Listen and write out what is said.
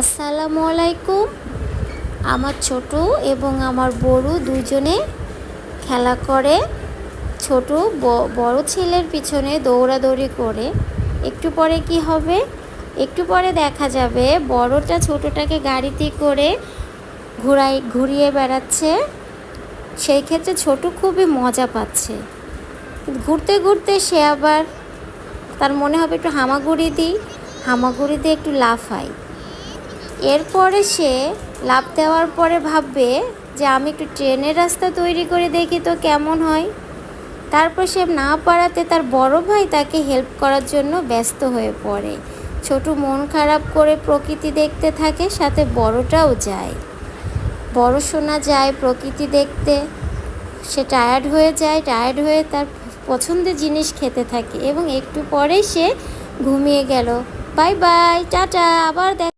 আসসালামু আলাইকুম। আমার ছোট এবং আমার বড় দুজনে খেলা করে। ছোট বড় ছেলের পিছনে দৌড়াদৌড়ি করে। একটু পরে কি হবে? একটু পরে দেখা যাবে। বড়টা ছোটটাকে গাড়িতে করে ঘুরাই, ঘুরিয়ে বেড়াচ্ছে। সেই ক্ষেত্রে ছোট খুবই মজা পাচ্ছে। ঘুরতে ঘুরতে সে আবার তার মনে হবে একটু হামাগুড়ি দিই। হামাগুড়ি দিয়ে একটু লাফাই। এরপরে সে লাফ দেওয়ার পরে ভাববে যে আমি একটু ট্রেনের রাস্তা তৈরি করে দেখি তো কেমন হয়। তারপর সে না পারাতে তার বড় ভাই তাকে হেল্প করার জন্য ব্যস্ত হয়ে পড়ে। ছোট মন খারাপ করে প্রকৃতি দেখতে থাকে, সাথে বড়টাও যায়। বড় শোনা যায় প্রকৃতি দেখতে, সে টায়ার্ড হয়ে যায় টায়ার্ড হয়ে তার পছন্দের জিনিস খেতে থাকে এবং একটু পরেই সে ঘুমিয়ে গেল। বাই বাই টাটা, আবার দেখ